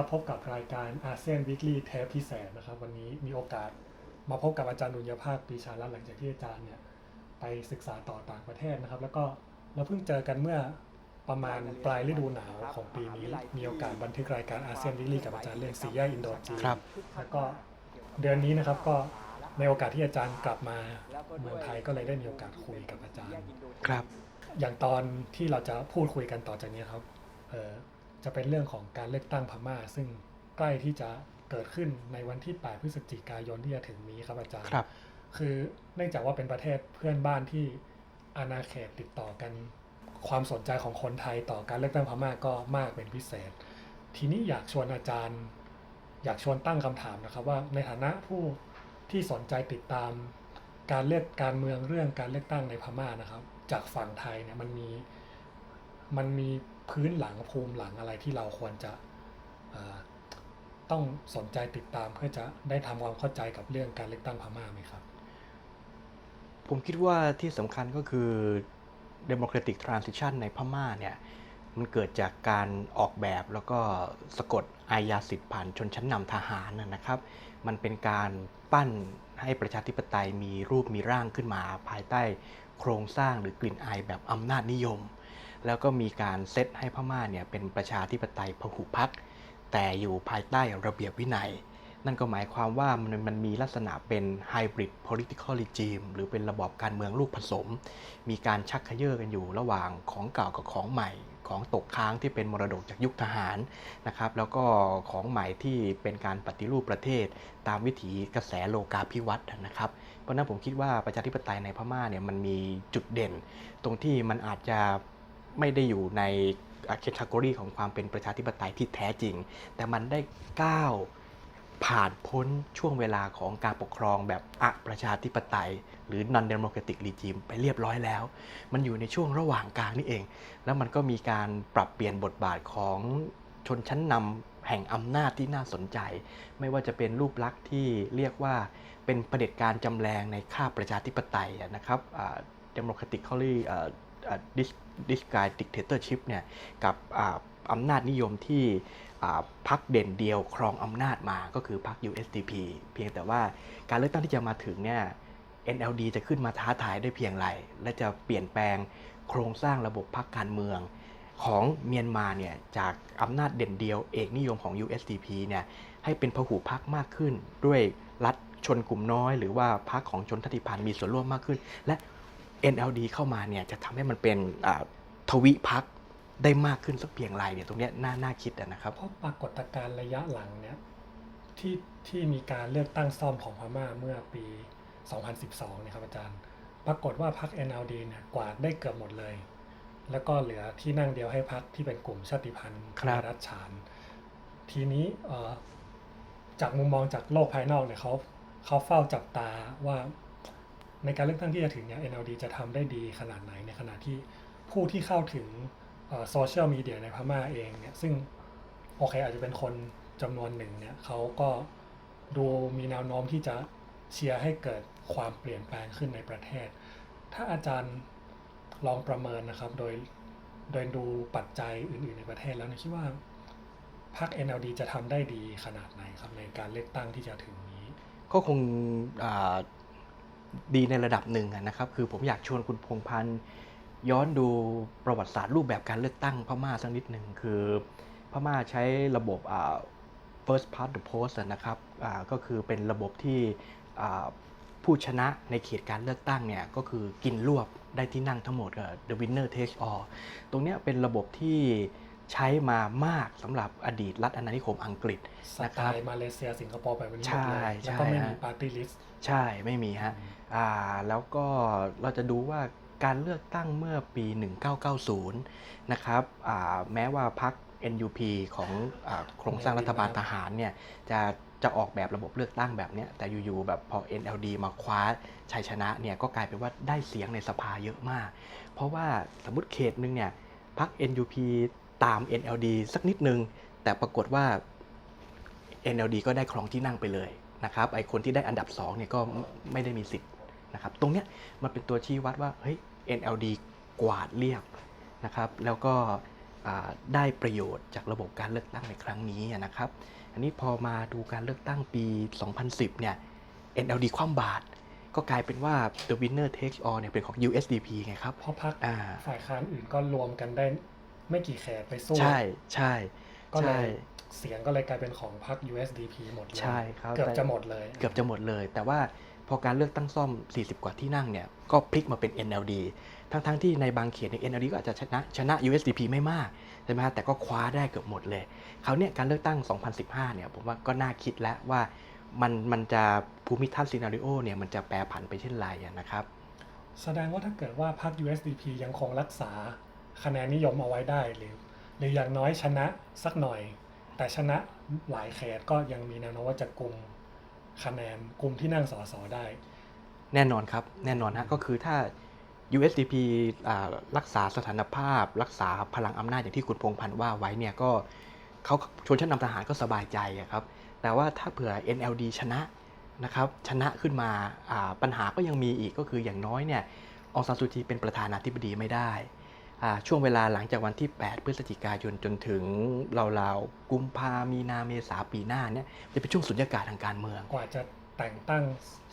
ดีครับพบกับรายการอาเซียนวิกฤตเทปพิเศษนะครับ วันนี้มีโอกาสมาพบกับอาจารย์ดุลยภาคปรีชาลัตน์หลังจากที่อาจารย์เนี่ยไปศึกษาต่อต่างประเทศนะครับ แล้วก็เราเพิ่งเจอกันเมื่อประมาณปลายฤดูหนาวของปีนี้ มีโอกาสบันทึกรายการอาเซียนวิกฤตกับอาจารย์เรื่องซีแยกอินโดจีนครับแล้วก็เดือนนี้นะครับก็ในโอกาสที่อาจารย์กลับมาเมืองไทยก็เลยได้มีโอกาสคุยกับอาจารย์ ครับ อย่างตอนที่เราจะพูดคุยกันต่อจากนี้ครับเอ่อ จะเป็นเรื่องของการเลือกตั้งพม่า ซึ่งใกล้ที่จะเกิดขึ้นในวันที่ 8 พฤศจิกายนที่จะถึงนี้ครับอาจารย์ครับ คือเนื่องจากว่าเป็นประเทศเพื่อนบ้านที่อาณาเขตติดต่อกัน ความสนใจของคนไทยต่อการเลือกตั้งพม่าก็มากเป็นพิเศษ ทีนี้อยากชวนอาจารย์ อยากชวนตั้งคำถามนะครับ ว่าในฐานะผู้ที่สนใจติดตามการเลือกการเมืองเรื่องการเลือกตั้งในพม่านะครับ จากฝั่งไทยเนี่ยมันมีมันมี พื้นหลังภูมิหลังอะไรที่เราควรจะต้องสนใจติดตามเพื่อจะได้ทำความเข้าใจกับเรื่องการเลือกตั้งพม่าไหมครับ ผมคิดว่าที่สำคัญก็คือ democratic transition ในพม่าเนี่ยมันเกิดจากการออกแบบแล้วก็สะกดอายาสิทธิ์ผ่านชนชั้นนำทหารนะนะครับ มันเป็นการปั้นให้ประชาธิปไตยมีรูปมีร่างขึ้นมา ภายใต้โครงสร้างหรือกลิ่นอายแบบอำนาจนิยม แล้วก็มีการเซตให้พม่าเนี่ยเป็นประชาธิปไตยพหุพักแต่อยู่ภายใต้ระเบียบวินัย นั่นก็หมายความว่ามันมันมีลักษณะเป็น hybrid political regime หรือเป็นระบอบการเมืองลูกผสม มีการชักเขย่อกันอยู่ระหว่างของเก่ากับของใหม่ของตกค้างที่เป็นมรดกจากยุคทหารนะครับแล้วก็ของใหม่ที่เป็นการปฏิรูปประเทศ ตามวิถีกระแสโลกาภิวัตน์นะครับเพราะนั้นผมคิดว่าประชาธิปไตยในพม่าเนี่ยมันมีจุดเด่น ตรงที่มันอาจจะ ไม่ได้อยู่ในแคตตากรีของความเป็นประชาธิปไตยที่แท้จริง แต่มันได้ก้าวผ่านพ้นช่วงเวลาของการปกครองแบบอะประชาธิปไตย หรือ non democratic regime ไปเรียบร้อยแล้ว มันอยู่ในช่วงระหว่างกลางนี่เอง แล้วมันก็มีการปรับเปลี่ยนบทบาทของชนชั้นนำแห่งอำนาจที่น่าสนใจ ไม่ว่าจะเป็นรูปลักษณ์ที่เรียกว่าเป็นเผด็จการจำแรงในค่าประชาธิปไตยนะครับ อ่า democratically อ่าอ่า dis- disguised dictatorship เนี่ยกับอำนาจนิยมที่พรรคเด่นเดียวครองอำนาจมาก็คือพรรค USDP เพียงแต่ว่าการเลือกตั้งที่จะมาถึงเนี่ย NLD จะขึ้นมาท้าทายได้เพียงไร และจะเปลี่ยนแปลงโครงสร้างระบบพรรคการเมือง ของเมียนมาเนี่ยจากอำนาจเด่นเดียวเอกนิยมของ USDP เนี่ยให้เป็นพหุพรรคมากขึ้นด้วยรัฐชนกลุ่มน้อย หรือว่าพรรคของชนชาติพันธ์มีส่วนร่วมมากขึ้น และ NLD เข้ามาเนี่ยจะทำให้มันเป็นอ่าทวิพรรคได้มากขึ้นสักเพียงไรเนี่ยตรงเนี้ยน่าน่าคิดอะนะครับเพราะปรากฏการณ์ระยะหลังเนี่ยที่ที่มีการเลือกตั้งซ่อมของพม่าเมื่อปี 2012เนี่ยครับอาจารย์ ปรากฏว่าพรรค NLD เนี่ยกวาดได้เกือบหมดเลย แล้วก็เหลือที่นั่งเดียวให้พรรคที่เป็นกลุ่มชาติพันธุ์ครับรัฐฉาน ทีนี้เอ่อจากมุมมองจากโลกภายนอกเนี่ยเขาเขาเฝ้าจับตาว่า ในการเลือกตั้งที่จะถึงเนี่ย NLD จะทำได้ดีขนาดไหนในขณะที่ผู้ที่เข้าถึงโซเชียลมีเดียในพม่าเองเนี่ย ซึ่งโอเคอาจจะเป็นคนจำนวนหนึ่งเนี่ยเขาก็ดูมีแนวโน้มที่จะเชียร์ให้เกิดความเปลี่ยนแปลงขึ้นในประเทศ ถ้าอาจารย์ลองประเมินนะครับโดยโดยดูปัจจัยอื่น ๆ ในประเทศแล้วนี่ยคิดว่าพรรค NLD จะทำได้ดีขนาดไหนครับในการเลือกตั้งที่จะถึงนี้ ก็คงอ่า ดีในระดับหนึ่งนะครับ คือผมอยากชวนคุณพงพันธ์ย้อนดูประวัติศาสตร์รูปแบบการเลือกตั้งพม่าสักนิดหนึ่งคือพม่าใช้ระบบอ่า first past the post นะครับอ่าก็คือเป็นระบบที่อ่าผู้ชนะในเขตการเลือกตั้งเนี่ยก็คือกินรวบได้ที่นั่งทั้งหมดอ่อ the winner takes all ตรงนี้เป็นระบบที่ ใช้มามากสำหรับอดีตรัฐอาณานิคมอังกฤษสนะไตครับล์มาเลเซียสิงคโปร์แบบนี้หมใช่ดเลยใช่แล้วก็ไม่มีฮะปาร์ตี้ลิสต์ใช่ไม่มีฮะอ่าแล้วก็เราจะดูว่าการเลือกตั้งเมื่อปี 1990 นะครับอ่าแม้ว่าพรรค NUP ของอาโครงสร้างรัฐบาลทหารเนี่ยจะจะออกแบบระบบเลือกตั้งแบบเนี้ยแต่อยู่ๆแบบพอ NLD มาคว้าชัยชนะเนี่ยก็กลายเป็นว่าได้เสียงในสภาเยอะมาก เพราะว่าสมมติเขตหนึ่งเนี่ยพรรค NUP ตาม NLD สักนิดนึง แต่ปรากฏว่า NLD ก็ได้ครองที่นั่งไปเลยนะครับไอคนที่ได้อันดับ2เนี่ยก็ไม่ได้มีสิทธิ์นะครับตรงเนี้ยมันเป็นตัวชี้วัดว่าเฮ้ย NLD กวาดเรียบนะครับแล้วก็อ่าได้ประโยชน์จากระบบการเลือกตั้งในครั้งนี้นะครับ อันนี้พอมาดูการเลือกตั้งปี 2010 เนี่ย NLD คว่ำบาตรก็กลายเป็นว่า the winner takes all เนี่ยเป็นของ USDP ไงครับเพราะพักอ่าฝ่ายค้านอื่นก็รวมกันได้ ไม่กี่แขกไปสู้ ใช่ใช่ก็เลใช่ยเสียงก็เลยกลายเป็นของพรรค USDP หมดเลยใช่ครับเกือบแต่จะหมดเลย เกือบจะหมดเลย แต่ว่าพอการเลือกตั้งซ่อม 40 กว่าที่นั่งเนี่ย ก็พลิกมาเป็น NLD ทั้งๆที่ในบางเขตเนี่ย NLD ก็อาจจะชนะชนะ USDP ไม่มากใช่ไหมฮะแต่ก็คว้าได้เกือบหมดเลยคราวเนี้ยการเลือกตั้ง 2015 เนี่ยผมว่าก็น่าคิดแล้วว่ามันมันจะภูมิทัศน์ซีนารีโอเนี่ยมันจะแปรผันไปเช่นไรอะนะครับ แสดงว่าถ้าเกิดว่าพรรค USDP ยังคงรักษา คะแนนนิยมเอาไว้ได้หรือ หรืออย่างน้อยชนะสักหน่อย แต่ชนะหลายเขตก็ยังมีแนวโน้มว่าจะกลุ่มคะแนนกลุ่มที่นั่งสสได้ แน่นอนครับ แน่นอนฮะก็คือถ้า USDP รักษาสถานภาพ รักษาพลังอำนาจอย่างที่คุณพงพันธ์ว่าไว้เนี่ยก็เขาชนชั้นนำทหารก็สบายใจครับ แต่ว่าถ้าเผื่อ NLD ชนะนะครับชนะขึ้นมาาปัญหาก็ยังมีอีกก็คืออย่างน้อยเนี่ยองซานซูจีเป็นประธานาธิบดีไม่ได้ ช่วงเวลาหลังจากวันที่ 8 พฤศจิกายนจนถึงราวๆกุมภามีนาเมษาปีหน้าเนี่ยจะเป็นช่วงสุญญากาศทางการเมือง กว่าจะแต่งตั้ง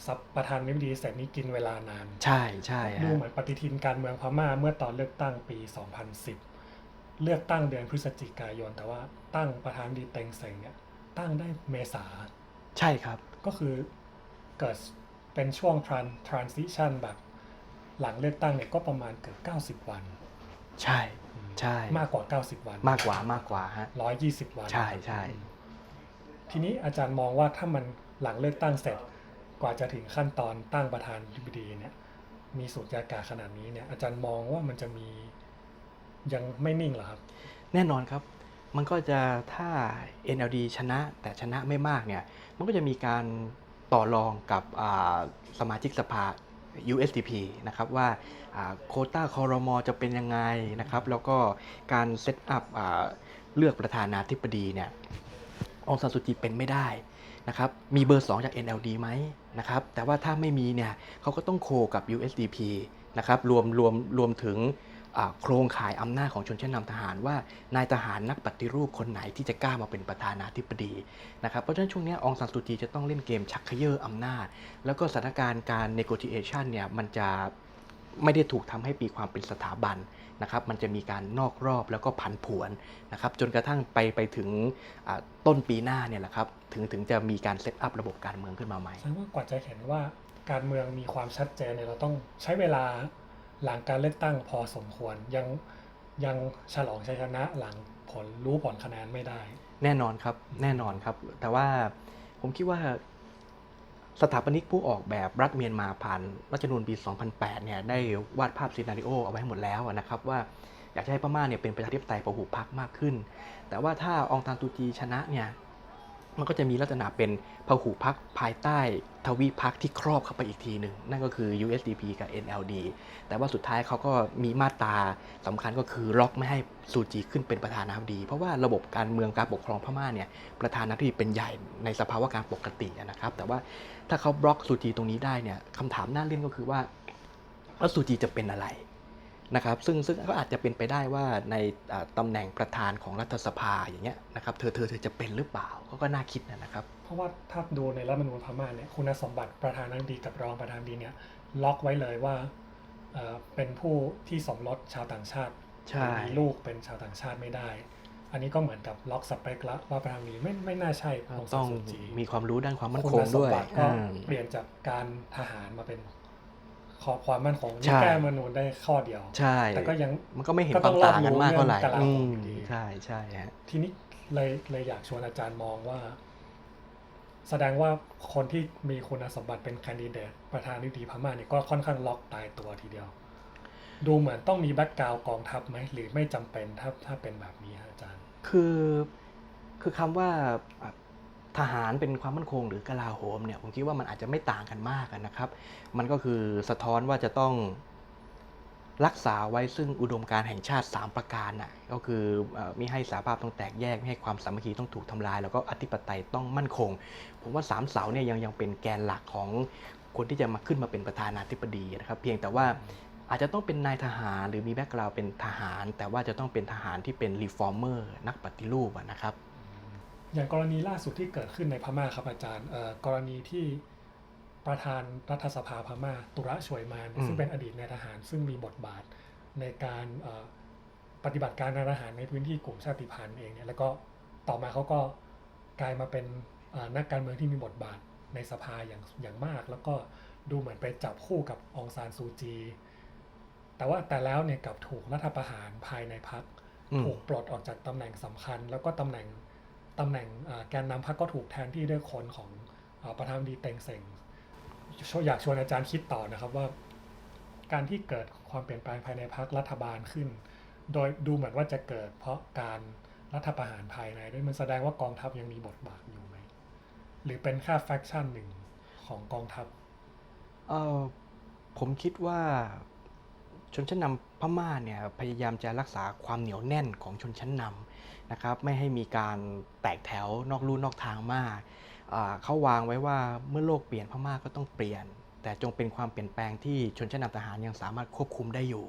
ซับประธานาธิบดีเสร็จนี้กินเวลานาน ใช่ใช่ดูฮะเหมือนปฏิทินการเมืองพม่าเมื่อตอนเลือกตั้งปี 2010 เลือกตั้งเดือนพฤศจิกายน แต่ว่าตั้งประธานาธิบดีเต็งเซ็งเนี่ยตั้งได้เมษา ใช่ครับ ก็คือเกิดเป็นช่วง tran transition แบบหลังเลือกตั้งเนี่ยก็ประมาณเกือบ90 วัน ใช่ใช่มากกว่า 90 วันมากกว่ามากกว่าฮะ120วัน ใช่ใช่ทีนี้อาจารย์มองว่าถ้ามันหลังเลือกตั้งเสร็จ กว่าจะถึงขั้นตอนตั้งประธานาธิบดีเนี่ย มีสูตรยากาศขนาดนี้เนี่ย อาจารย์มองว่ามันจะมียังไม่นิ่งเหรอครับ แน่นอนครับ มันก็จะถ้า NLD ชนะแต่ชนะไม่มากเนี่ย มันก็จะมีการต่อรองกับอ่าสมาชิกสภา USDP นะครับว่าโคต้าคอรมอจะเป็นยังไงนะครับ แล้วก็การเซตอัพเลือกประธานาธิบดีเนี่ยองซานสุจีเป็นไม่ได้นะครับ มีเบอร์ 2 จาก NLD ไหมนะครับ แต่ว่าถ้าไม่มีเนี่ยเขาก็ต้องโคกับ USDP นะครับ รวมรวมรวมถึง โครงข่ายอำนาจของชนชั้นนำทหารว่านายทหารนักปฏิรูปคนไหนที่จะกล้ามาเป็นประธานาธิบดีนะครับเพราะฉะนั้นช่วงนี้องซานสุจีจะต้องเล่นเกมชักเขย่ออำนาจ แล้วก็สถานการณ์การ negotiation เนี่ยมันจะไม่ได้ถูกทำให้ปีความเป็นสถาบันนะครับ มันจะมีการนอกรอบแล้วก็ผันผวนนะครับ จนกระทั่งไปไปถึงต้นปีหน้าเนี่ยแหละครับ ถึงถึงจะมีการเซตอัพระบบการเมืองขึ้นมาใหม่แสดงว่ากว่าจะเห็นว่าการเมืองมีความชัดเจนเนี่ยเราต้องใช้เวลา หลังการเลือกตั้งพอสมควรยังยังฉลองชัยชนะหลังผลรู้ผลคะแนนไม่ได้ แน่นอนครับแน่นอนครับ แต่ว่าผมคิดว่าสถาปนิกผู้ออกแบบรัฐเมียนมาผ่านรัฐธรรมนูญปี 2008 เนี่ยได้วาดภาพซีนารีโอเอาไว้หมดแล้วนะครับว่าอยากจะให้พม่าเนี่ยเป็นประชาธิปไตยพหุพรรคมากขึ้น แต่ว่าถ้าองตานตูจีชนะเนี่ย มันก็จะมีลักษณะเป็นพหุพรรคภายใต้ทวิพรรคที่ครอบเข้าไปอีกทีหนึ่งนั่นก็คือ USDP กับ NLD แต่ว่าสุดท้ายเขาก็มีมาตราสำคัญก็คือล็อกไม่ให้ซูจีขึ้นเป็นประธานาธิบดี เพราะว่าระบบการเมืองการปกครองพม่าเนี่ยประธานาธิบดีเป็นใหญ่ในสภาวะการปกตินะครับ แต่ว่าถ้าเขาบล็อกซูจีตรงนี้ได้เนี่ยคำถามน่าเล่นก็คือว่าแล้วซูจีจะเป็นอะไร นะครับซึ่งซึ่งก็อาจจะเป็นไปได้ว่าในอ่าตำแหน่งประธานของรัฐสภาอย่างเงี้ยนะครับเธอเธอเธอจะเป็นหรือเปล่าเขาก็น่าคิดนะครับ เพราะว่าถ้าดูในรัฐธรรมนูญพม่าเนี่ยคุณสมบัติประธานาธิบดีกับรองประธานาธิบดีเนี่ยล็อกไว้เลยว่าเอ่อเป็นผู้ที่สมรสชาวต่างชาติใช่มีลูกเป็นชาวต่างชาติไม่ได้ อันนี้ก็เหมือนกับล็อกสเปคละว่าประธานาธิบดีไม่ไม่น่าใช่องต้ซาอนงซูจีมีความรู้ด้านความมั่นคคุงณสมด้วยบัติก็อ่าเปลี่ยนจากการทหารมาเป็น ขอความมั่นคงใช่นี่แก้รัฐธรรมนูญได้ข้อเดียว ใช่ แต่ก็ยังมันก็ไม่เห็นก็คต้วาอมงต่างกันมากเท่าไหร่รอบรู้เรื่องกลาโหมอืมอยู่ดีใช่ใช่ฮะทีนี้เลยเลยอยากชวนอาจารย์มองว่า แสดงว่าคนที่มีคุณสมบัติเป็นแคนดิเดตประธานาธิบดีพม่าเนี่ยก็ค่อนข้างล็อกตายตัวทีเดียว ดูเหมือนต้องมีแบ็กกราวกองทัพไหมหรือไม่จำเป็นถ้าถ้าเป็นแบบนี้ฮะอาจารย์ คือคือคำว่าอะ ทหารเป็นความมั่นคงหรือกลาโหมเนี่ยผมคิดว่ามันอาจจะไม่ต่างกันมากนะครับ มันก็คือสะท้อนว่าจะต้องรักษาไว้ซึ่งอุดมการแห่งชาติ 3 ประการน่ะก็คือไม่ให้สาภาพต้องแตกแยกไม่ให้ความสามัคคีต้องถูกทำลาย แล้วก็อธิปไตยต้องมั่นคง ผมว่าสามเสาเนี่ยยังยังเป็นแกนหลักของคนที่จะมาขึ้นมาเป็นประธานาธิบดีนะครับเพียงแต่ว่าอาจจะต้องเป็นนายทหารหรือมีแบ็กกราวเป็นทหาร แต่ว่าจะต้องเป็นทหารที่เป็นรีฟอร์เมอร์นักปฏิรูปนะครับ อย่างกรณีล่าสุดที่เกิดขึ้นในพม่าครับอาจารย์เอ่อกรณีที่ประธานรัฐสภาพม่าตุระช่วยมานอืมซึ่งเป็นอดีตนายทหาร ซึ่งมีบทบาทในการเอ่อปฏิบัติการทางทหารในพื้นที่กลุ่มชาติพันธุ์เองเนี่ยแล้วก็ต่อมาเขาก็กลายมาเป็นเอ่อนักการเมืองที่มีบทบาทในสภาอย่างอย่างมาก แล้วก็ดูเหมือนไปจับคู่กับองซานซูจี แต่ว่าแต่แล้วเนี่ยกลับถูกรัฐประหารภายในพรรคอืมถูกปลดออกจากตำแหน่งสำคัญ แล้วก็ตำแหน่ง ตำแหน่งแกนนำพรรคก็ถูกแทนที่ด้วยคนของอประธานาธิบดีเต็งเซ็งอยากชวนอาจารย์คิดต่อนะครับว่า การที่เกิดความเปลี่ยนแปลงภายในพรรครัฐบาลขึ้น โดยดูเหมือนว่าจะเกิดเพราะการรัฐประหารภายในด้วยมันแสดงว่ากองทัพยังมีบทบาทอยู่ไหมหรือเป็นแค่แฟคชั่นหนึ่งของกองทัพเออผมคิดว่า ชนชั้นนำพม่าเนี่ยพยายามจะรักษาความเหนียวแน่นของชนชั้นนำนะครับไม่ให้มีการแตกแถวนอกลู่นอกทางมาก เขาวางไว้ว่าเมื่อโลกเปลี่ยนพม่าก็ต้องเปลี่ยน แต่จงเป็นความเปลี่ยนแปลงที่ชนชั้นนำทหารยังสามารถควบคุมได้อยู่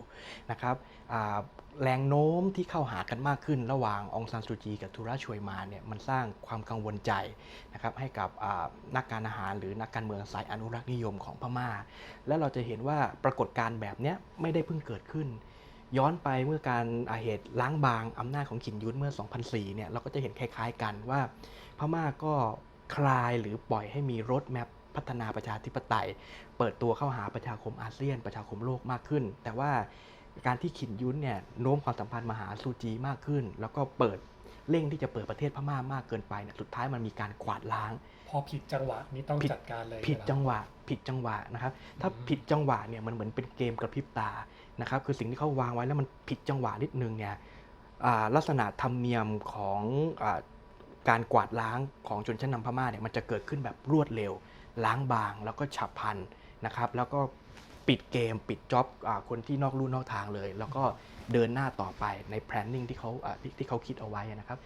นะครับแรงโน้มที่เข้าหากันมากขึ้นระหว่างองซานซูจี กับทุราชวยมาเนี่ยมันสร้างความกังวลใจนะครับให้กับนักการอาหารหรือนักการเมืองสายอนุรักษ์นิยมของพม่า และเราจะเห็นว่าปรากฏการณ์แบบเนี้ยไม่ได้เพิ่งเกิดขึ้น ย้อนไปเมื่อการอาเหตุล้างบางอำนาจของขินยุทธเมื่อ 2004เนี่ยเราก็จะเห็นคล้ายๆกันว่าพม่าก็คลายหรือปล่อยให้มีรถแมพ พัฒนาประชาธิปไตย เปิดตัวเข้าหาประชาคมอาเซียน ประชาคมโลกมากขึ้น แต่ว่าการที่ขินยุทธเนี่ยโน้มความสัมพันธ์มาหาซูจีมากขึ้น แล้วก็เปิดเร่งที่จะเปิดประเทศพม่ามากเกินไปเนี่ยสุดท้ายมันมีการกวาดล้าง พอผิดจังหวะนี้ต้องผิดจัดการเลยผิดนะครับจังหวะ ผิดจังหวะนะครับ ถ้าอืมผิดจังหวะเนี่ยมันเหมือนเป็นเกมกระพริบตานะครับคือสิ่งที่เขาวางไว้แล้วมันผิดจังหวะนิดนึงเนี่ยอ่าลักษณะธรรมเนียมของอาการกวาดล้างของชนชั้นนำพม่าเนี่ยมันจะเกิดขึ้นแบบรวดเร็ว ล้างบางแล้วก็ฉับพลันนะครับแล้วก็ปิดเกมปิดจ็อบคนที่นอกลู่นอกทางเลย แล้วก็เดินหน้าต่อไปใน planning ที่เขาที่เขาคิดเอาไว้นะครับ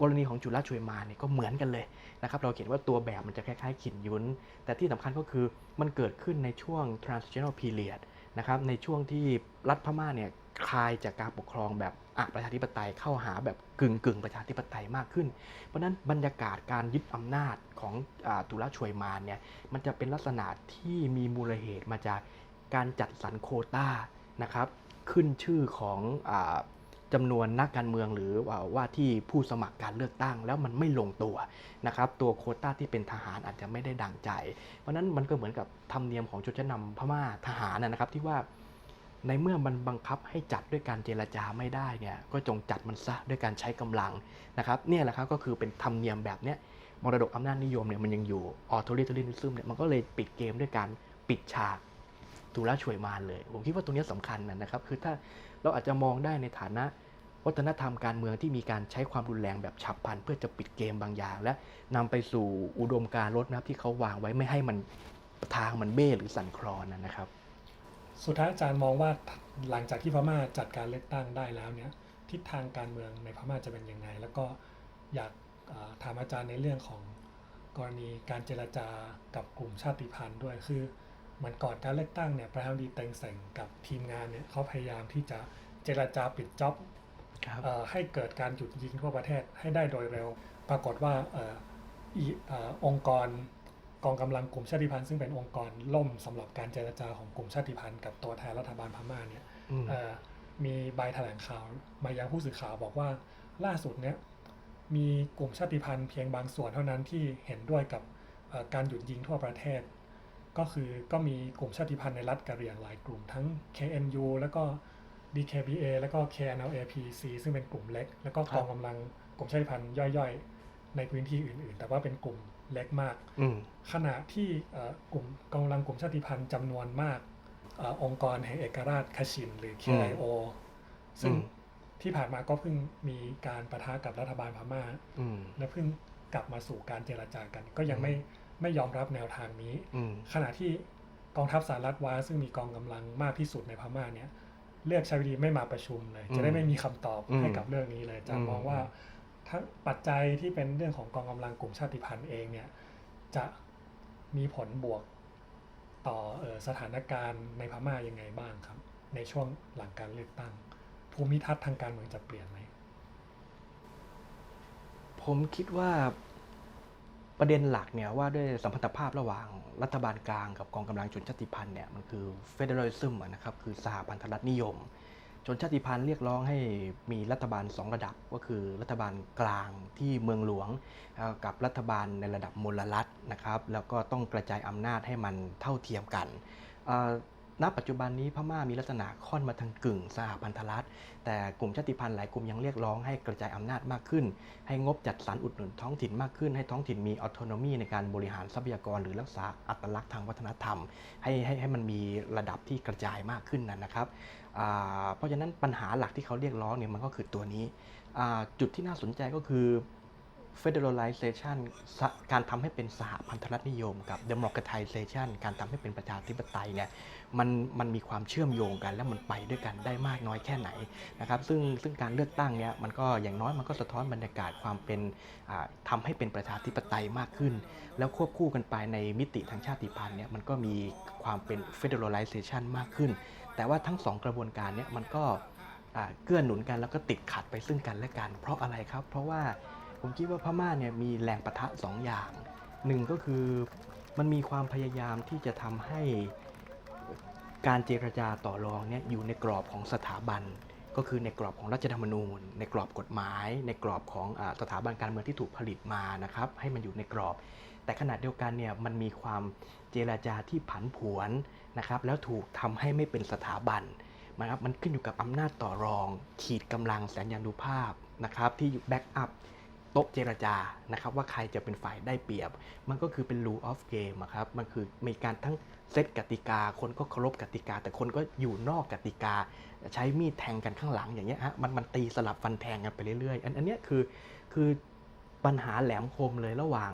กรณีของจุลชวยมาเนี่ยก็เหมือนกันเลยนะครับเราเห็นว่าตัวแบบมันจะคล้ายๆขินยุนแต่ที่สำคัญก็คือมันเกิดขึ้นในช่วง transitional period นะครับในช่วงที่รัฐพม่าเนี่ยคลายจากการปกครองแบบ อประชาธิปไตยเข้าหาแบบกึ่งกึ่งประชาธิปไตยมากขึ้น เพราะนั้นบรรยากาศการยึดอำนาจของอตุลาชวยมานเนี่ยมันจะเป็นลักษณะที่มีมูลเหตุมาจากการจัดสรรโคต้านะครับขึ้นชื่อของอจำนวนนักการเมืองหรือว่าวาที่ผู้สมัครการเลือกตั้งแล้วมันไม่ลงตัวนะครับตัวโคต้าที่เป็นทหารอาจจะไม่ได้ดังใจ เพราะนั้นมันก็เหมือนกับธรรมเนียมของชนชั้นนำพม่าทหารนะครับที่ว่า ในเมื่อมันบังคับให้จัดด้วยการเจรจาไม่ได้เนี่ยก็จงจัดมันซะด้วยการใช้กำลังนะครับเนี่ยแหละครับก็คือเป็นธรรมเนียมแบบเนี้ยมรดกอำนาจนิยมเนี่ยมันยังอยู่ออโต r i ท a ริ i ซึมเนี่ยมันก็เลยปิดเกมด้วยการปิดฉากตุลาช่วยมารเลย ผมคิดว่าตรงนี้ยสำคัญนะครับ คือถ้าเราอาจจะมองได้ในฐานะวัฒนธรรมการเมืองที่มีการใช้ความรุนแรงแบบฉับพลัน เพื่อจะปิดเกมบางอย่าง และนำไปสู่อุดมการณ์รถนะครับที่เขาวางไว้ไม่ให้มันทางมันเบ้หรือสั่นคลอนนะครับ สุดท้ายอาจารย์มองว่าหลังจากที่พม่าจัดการเลือกตั้งได้แล้วเนี่ยทิศทางการเมืองในพม่าจะเป็นยังไง แล้วก็อยากเอ่อถามอาจารย์ในเรื่องของกรณีการเจรจากับกลุ่มชาติพันธุ์ด้วยคือเหมือนก่อนการเลือกตั้งเนี่ยประธานาธิบดีเต็งเซ็งกับทีมงานเนี่ยเขาพยายามที่จะเจรจาปิดจ็อบครับเอ่อให้เกิดการหยุดยิงทั่วประเทศให้ได้โดยเร็ว ปรากฏว่าเอ่ออีเอ่อองค์กร กองกำลังกลุ่มชาติพันธุ์ซึ่งเป็นองค์กรล่มสำหรับการเจรจาของกลุ่มชาติพันธุ์กับตัวแทนรัฐบาลพม่าเนี่ยอืมเอ่อมีใบแถลงข่าวมายังผู้สื่อข่าวบอกว่าล่าสุดเนี่ยมีกลุ่มชาติพันธุ์เพียงบางส่วนเท่านั้นที่เห็นด้วยกับเอ่อการหยุดยิงทั่วประเทศ ก็คือก็มีกลุ่มชาติพันธุ์ในรัฐกะเหรี่ยงหลายกลุ่มทั้ง KNU แล้วก็ DKBA แล้วก็ KNLAPC ซึ่งเป็นกลุ่มเล็ก แล้วก็ครักบองกำลังกลุ่มชาติพันธุ์ย่อยๆ ในพื้นที่อื่นๆ แต่ว่าเป็นกลุ่ม เล็กมากอืมขณะที่เอ่อกลุ่มกองกำลังกลุ่มชาติพันธุ์จำนวนมากเออองค์กรแห่งเอกราชคชินหรือ KIO ซึ่งอืมที่ผ่านมาก็เพิ่งมีการประทะกับรัฐบาลพม่าอืมและเพิ่งกลับมาสู่การเจรจากัน ก็ยังไม่ไม่ยอมรับแนวทางนี้อืมขณะที่กองทัพสหรัฐวาซึ่งมีกองกำลังมากที่สุดในพม่าเนี่ยเลือกใช้วิธีไม่มาประชุมเลยอืมจะได้ไม่มีคำตอบอืมให้กับเรื่องนี้เลยจะอืมมองว่า ทั้งปัจจัยที่เป็นเรื่องของกองกำลังกลุ่มชาติพันธุ์เองเนี่ยจะมีผลบวกต่ออสถานการณ์ในพม่ายังไงบ้างครับ ในช่วงหลังการเลือกตั้ง ภูมิทัศน์ทางการเมืองจะเปลี่ยนไหมผมคิดว่าประเด็นหลักเนี่ยว่าด้วยสัมพันธภาพระหว่างรัฐบาลกลางกับกองกำลังชนชาติพันธุ์เนี่ยมันคือเฟเดรัลิซึมนะครับคือสหพันธรัฐนิยม ชนชาติพันธุ์เรียกร้องให้มีรัฐบาล 2 ระดับก็คือรัฐบาลกลางที่เมืองหลวง กับรัฐบาลในระดับมลรัฐนะครับแล้วก็ต้องกระจายอำนาจให้มันเท่าเทียมกันณปัจจุบันนี้พม่ามีลักษณะค่อนมาทางกึ่งสหพันธรัฐ แต่กลุ่มชาติพันธุ์หลายกลุ่มยังเรียกร้องให้กระจายอำนาจมากขึ้น ให้งบจัดสรรอุดหนุนท้องถิ่นมากขึ้น ให้ท้องถิ่นมีออโตโนมีในการบริหารทรัพยากรหรือรักษาอัตลักษณ์ทางวัฒนธรรม ให้ให้ให้มันมีระดับที่กระจายมากขึ้นนะนะครับ เพราะฉะนั้นปัญหาหลักที่เขาเรียกร้องเนี่ยมันก็คือตัวนี้ จุดที่น่าสนใจก็คือ federalization การทำให้เป็นสหพันธรัฐนิยม กับ democratization การทำให้เป็นประชาธิปไตยเนี่ยมันมันมีความเชื่อมโยงกันและมันไปด้วยกันได้มากน้อยแค่ไหนนะครับซึ่งซึ่งการเลือกตั้งเนี่ยมันก็อย่างน้อยมันก็สะท้อนบรรยากาศความเป็นทำให้เป็นประชาธิปไตยมากขึ้น แล้วควบคู่กันไปในมิติทางชาติพันธุ์เนี่ยมันก็มีความเป็น federalization มากขึ้น แต่ว่าทั้งสองกระบวนการเนี่ยมันก็เกื้อหนุนกันแล้วก็ติดขัดไปซึ่งกันและกัน เพราะอะไรครับ เพราะว่าผมคิดว่าพม่าเนี่ยมีแรงปะทะสองอย่างหนึ่งก็คือมันมีความพยายามที่จะทำให้การเจรจาต่อรองเนี่ยอยู่ในกรอบของสถาบัน ก็คือในกรอบของรัฐธรรมนูญ ในกรอบกฎหมาย ในกรอบของอสถาบันการเมืองที่ถูกผลิตมานะครับให้มันอยู่ในกรอบ แต่ขณะเดียวกันเนี่ยมันมีความเจรจาที่ผันผวนนะครับแล้วถูกทำให้ไม่เป็นสถาบันนะครับมันขึ้นอยู่กับอำนาจต่อรอง ขีดกำลังแสนยานุภาพนะครับที่อยู่แบ็กอัพโต๊ะเจรจานะครับว่าใครจะเป็นฝ่ายได้เปรียบ มันก็คือเป็น rule of game ครับมันคือมีการทั้ง เซตกติกา คนก็เคารพกติกา แต่คนก็อยู่นอกกติกา ใช้มีดแทงกันข้างหลังอย่างเงี้ยฮะมันมันตีสลับฟันแทงกันไปเรื่อยๆ อันอันเนี้ยคือคือปัญหาแหลมคมเลยระหว่าง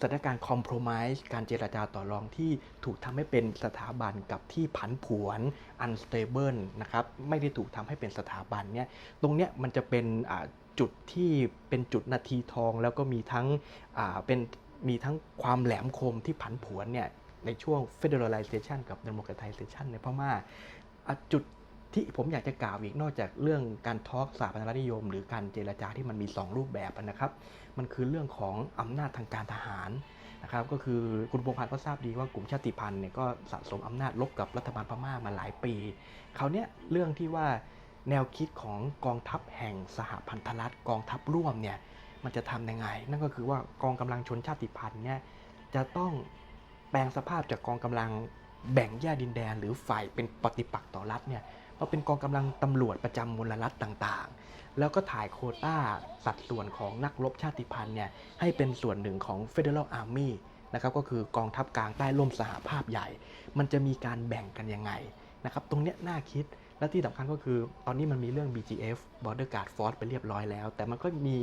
สถานการณ์คอม p r o m i s e การเจรจาต่อรองที่ถูกทำให้เป็นสถาบันกับที่ผันผวน unstable นะครับไม่ได้ถูกทำให้เป็นสถาบันเนี่ยตรงเนี้ยมันจะเป็นอ่าจุดที่เป็นจุดนาทีทองแล้วก็มีทั้งอ่าเป็นมีทั้งความแหลมคมที่ผันผวนเนี่ย ในช่วง federalization กับ democratization ในพม่าอะจุดที่ผมอยากจะกล่าวอีกนอกจากเรื่องการทอล์กสาบันรัฐนิยม หรือการเจรจาที่มันมี 2 รูปแบบนะครับ มันคือเรื่องของอำนาจทางการทหารนะครับก็คือคุณพงษ์พันธ์ก็ทราบดีว่ากลุ่มชาติพันธุ์เนี่ยก็สะสมอำนาจลบกับรัฐบาลพม่ามาหลายปีคราวเนี้ยเรื่องที่ว่าแนวคิดของกองทัพแห่งสหพันธรัฐกองทัพร่วมเนี่ยมันจะทำยังไง นั่นก็คือว่ากองกำลังชนชาติพันธุ์เนี่ยจะต้อง ปลงสภาพจากกองกำลังแบ่งแยกดินแดน หรือฝ่ายเป็นปฏิปักษ์ต่อรัฐเนี่ยมาเป็นกองกำลังตำรวจประจำมลรัฐต่างๆ แล้วก็ถ่ายโคต้าสัดส่วนของนักรบชาติพันธุ์เนี่ยให้เป็นส่วนหนึ่งของ Federal Army นะครับก็คือกองทัพกลางใต้ร่มสหภาพใหญ่ มันจะมีการแบ่งกันยังไงนะครับตรงเนี้ยน่าคิดและที่สำคัญก็คือตอนนี้มันมีเรื่อง BGF Border Guard Force ไปเรียบร้อยแล้ว แต่มันก็มี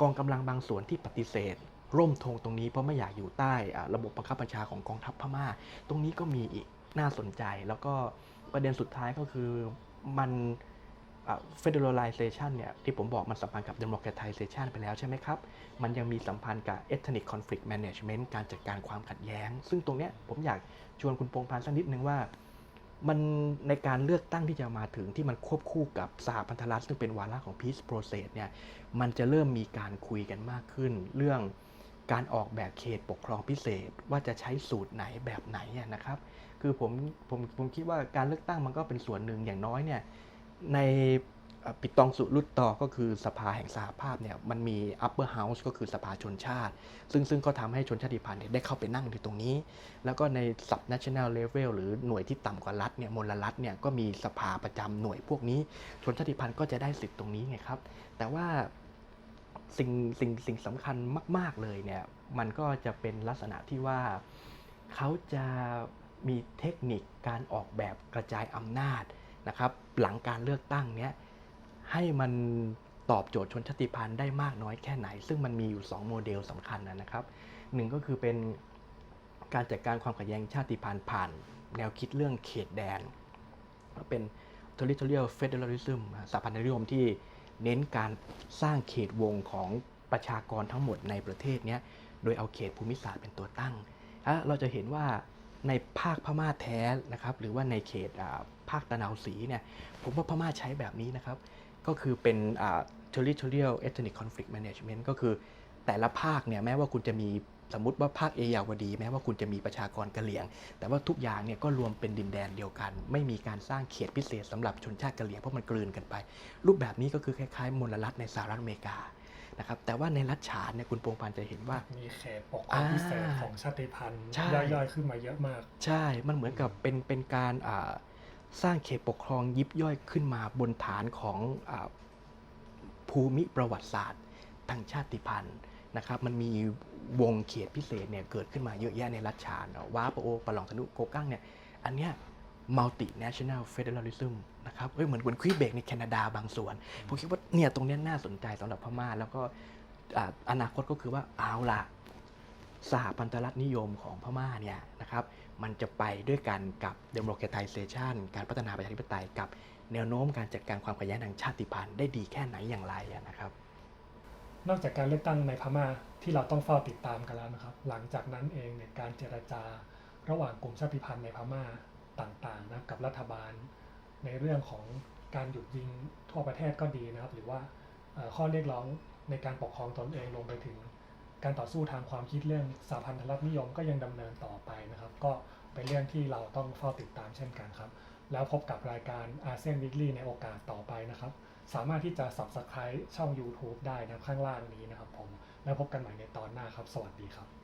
กองกำลังบางส่วนที่ปฏิเสธ ร่มธงตรงนี้เพราะไม่อยากอยู่ใต้ระบบบังคับบัญชาของกองทัพพม่า ตรงนี้ก็มีอีกน่าสนใจ แล้วก็ประเด็นสุดท้ายก็คือมัน federalization เนี่ยที่ผมบอกมันสัมพันธ์กับ democratization ไปแล้วใช่ไหมครับ มันยังมีสัมพันธ์กับ ethnic conflict management การจัดการความขัดแย้ง ซึ่งตรงเนี้ยผมอยากชวนคุณพงพันธ์สักนิดนึงว่า มันในการเลือกตั้งที่จะมาถึงที่มันควบคู่กับสหพันธรัฐซึ่งเป็นวาระของ peace process เนี่ยมันจะเริ่มมีการคุยกันมากขึ้นเรื่อง การออกแบบเขตปกครองพิเศษว่าจะใช้สูตรไหนแบบไหนนะครับ คือผมผมผมคิดว่าการเลือกตั้งมันก็เป็นส่วนหนึ่งอย่างน้อยเนี่ยในปิดตองสุรุตตอก็คือสภาแห่งสหภาพเนี่ยมันมี upper house ก็คือสภาชนชาติ ซึ่งซึ่งก็ทำให้ชนชาติพันธุ์ได้เข้าไปนั่งที่ตรงนี้ แล้วก็ใน sub national level หรือหน่วยที่ต่ำกว่ารัฐเนี่ยมลรัฐเนี่ยก็มีสภาประจำหน่วยพวกนี้ ชนชาติพันธุ์ก็จะได้สิทธิ์ตรงนี้ไงครับ แต่ว่า สิ่งสิ่งสิ่งสำคัญมาก ๆเลยเนี่ยมันก็จะเป็นลักษณะที่ว่าเขาจะมีเทคนิคการออกแบบกระจายอำนาจนะครับ หลังการเลือกตั้งเนี้ยให้มันตอบโจทย์ชนชาติพันธุ์ได้มากน้อยแค่ไหน ซึ่งมันมีอยู่ 2 โมเดลสำคัญนะครับหนึ่งก็คือเป็นการจัดการความขัดแย้งชาติพันธุ์ผ่าน แนวคิดเรื่องเขตแดน เป็น territorial federalism สหพันธนิยมที่ เน้นการสร้างเขตวงของประชากรทั้งหมดในประเทศเนี้ยโดยเอาเขตภูมิศาสตร์เป็นตัวตั้ง เราจะเห็นว่าในภาคพม่าแท้นะครับหรือว่าในเขตภาคตะนาวศรีเนี่ยผมว่าพม่าใช้แบบนี้นะครับ ก็คือเป็น territorial ethnic conflict management ก็คือแต่ละภาคเนี่ยแม้ว่าคุณจะมี สมมติว่าภาคเอยาวดีแม้ว่าคุณจะมีประชากรกะเหรี่ยง แต่ว่าทุกอย่างเนี่ยก็รวมเป็นดินแดนเดียวกัน ไม่มีการสร้างเขตพิเศษสำหรับชนชาติกะเหรี่ยงเพราะมันกลืนกันไป รูปแบบนี้ก็คือคล้ายๆมลรัฐในสหรัฐอเมริกานะครับแต่ว่าในรัฐฉานเนี่ยคุณพงษ์พันธ์จะเห็นว่า มีเขตปกครองพิเศษอ่าของชาติพันธุ์ใช่ย่อยๆขึ้นมาเยอะมาก ใช่มันเหมือนกับเป็นเป็นการอ่าสร้างเขตปกครองยิบย่อยขึ้นมาบนฐานของอาภูมิประวัติศาสตร์ทางชาติพันธุ์ นะครับมันมีวงเขตพิเศษเนี่ยเกิดขึ้นมาเยอะแยะในรัฐฉานว้าปะโอปะหลองทะนุโกกั้งเนี่ยอันเนี้ย multinational federalism นะครับเอ้ยเหมือนเหมือนควีเบกในแคนาดาบางส่วน ผมคิดว่าเนี่ยตรงเนี้ยน่าสนใจสำหรับพม่า แล้วก็อนาคตก็คือว่าเอาล่ะสหพันธรัฐนิยมของพม่าเนี่ยนะครับมันจะไปด้วยกันกับ democratization การพัฒนาประชาธิปไตยกับแนวโน้มการจัดการความขัดแย้งทางชาติพันธุ์ได้ดีแค่ไหนอย่างไรนะครับ นอกจากการเลือกตั้งในพม่าที่เราต้องเฝ้าติดตามกันแล้วนะครับ หลังจากนั้นเองเนี่ยการเจรจาระหว่างกลุ่มชาติพันธุ์ในพม่าต่างๆนะกับรัฐบาล ในเรื่องของการหยุดยิงทั่วประเทศก็ดีนะครับ หรือว่าข้อเรียกร้องในการปกครองตนเองลงไปถึง การต่อสู้ทางความคิดเรื่องสหพันธรัฐนิยมก็ยังดำเนินต่อไปนะครับ ก็เป็นเรื่องที่เราต้องเฝ้าติดตามเช่นกันครับ แล้วพบกับรายการอาเซียนวิกฤในโอกาสต่อไปนะครับ สามารถที่จะ subscribe ช่อง YouTube ได้นะครับข้างล่างนี้นะครับผม แล้วพบกันใหม่ในตอนหน้าครับ สวัสดีครับ